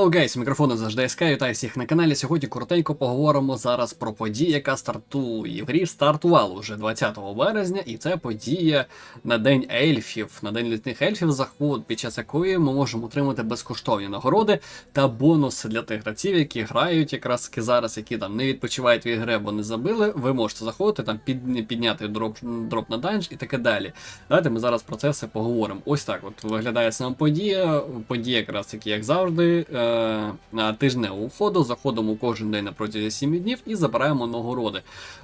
Окей, з мікрофону завжди СК, вітаю всіх на каналі. Сьогодні коротенько поговоримо зараз про подію, яка стартує. В грі стартувала вже 20 березня, і це подія на День ельфів, на День літніх ельфів заход, під час якої ми можемо отримати безкоштовні нагороди та бонуси для тих гравців, які грають якраз зараз, які там не відпочивають від гри або не забили. Ви можете заходити там під, підняти дроп, дроп на данж і таке далі. Давайте ми зараз про це все поговоримо. Ось так от виглядає сама подія. Подія якраз таки, як завжди, е, на тижневу ходу. Заходимо кожен день на протязі 7 днів і забираємо нагороди.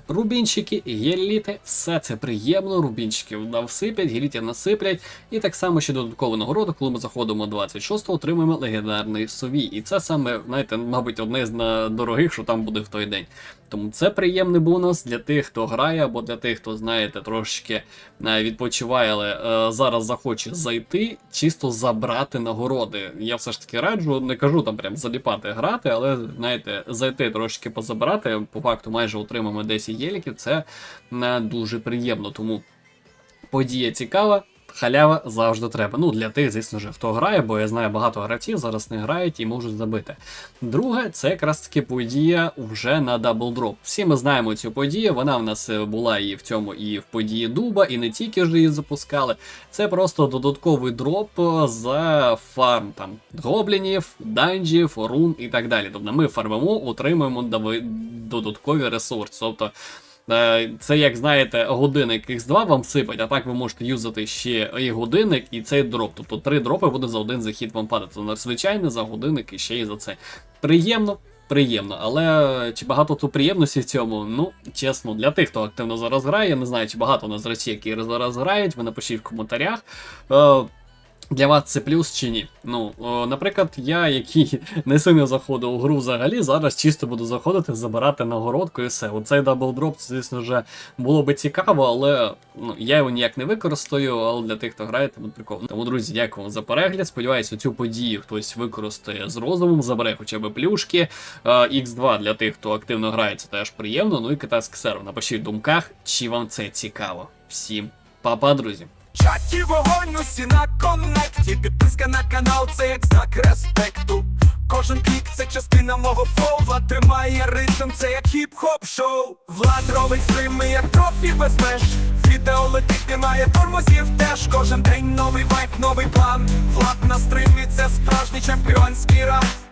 Рубінчики, геліти, все це приємно. Рубінчиків навсиплять, гелітів насиплять. І так само ще додаткову нагороду, коли ми заходимо 26-го, отримуємо легендарний совій. І це саме, знаєте, мабуть, одне з дорогих, що там буде в той день. Тому це приємний бонус для тих, хто грає, або для тих, хто, знаєте, трошечки е, відпочиває, але е, зараз захоче зайти, чисто забрати нагороди. Я все ж таки раджу, не кажу там прям заліпати грати, але знаєте, зайти трошки позабирати. По факту майже отримаємо 10 єліків. Це е, дуже приємно. Тому подія цікава. Халява завжди треба. Ну, для тих, звісно ж, хто грає, бо я знаю, багато гравців зараз не грають і можуть забити. Друге, це якраз таки подія вже на даблдроп. Всі ми знаємо цю подію. Вона в нас е, була і в цьому, і в події Дуба, і не тільки ж її запускали. Це просто додатковий дроп е, за фарм там гоблінів, данжів, рун і так далі. Тобто ми фармимо, отримуємо додаткові ресурси. Тобто Це, як знаєте, годинник X2 вам сипать, а так ви можете юзати ще і годинник, і цей дроп. Тобто три дропи буде за один захід вам падати. Звичайно, за годинник і ще й за це. Приємно, приємно, але чи багато тут приємності в цьому? Ну, чесно, для тих, хто активно зараз грає, я не знаю, чи багато у нас гравців, які зараз грають, ви напишіть в коментарях. Е, для вас це плюс чи ні? Ну, о, наприклад, я, який не сильно заходив у гру взагалі, зараз чисто буду заходити, забирати нагородку і все. Оцей даблдроп, звісно вже було би цікаво, але ну, я його ніяк не використаю, але для тих, хто грає, тому прикольно. Тому, друзі, дякую вам за перегляд. Сподіваюся, цю подію хтось використає з розумом, забере хоча б плюшки. Е, X2 для тих, хто активно грає, це теж приємно. Ну і китайський сервер. Напишіть в думках, чи вам це цікаво. Всім па-па, друзі! Чаті вогонь коннекті Підписка на канал це як знак респекту. Кожен клік це частина мого флоу. Влад тримає ритм, це як хіп-хоп шоу. Влад робить стрими, як трофі без меж. Відео летить, немає тормозів теж Кожен день новий вайп, новий план. Влад на стримі, це справжній чемпіонський раунд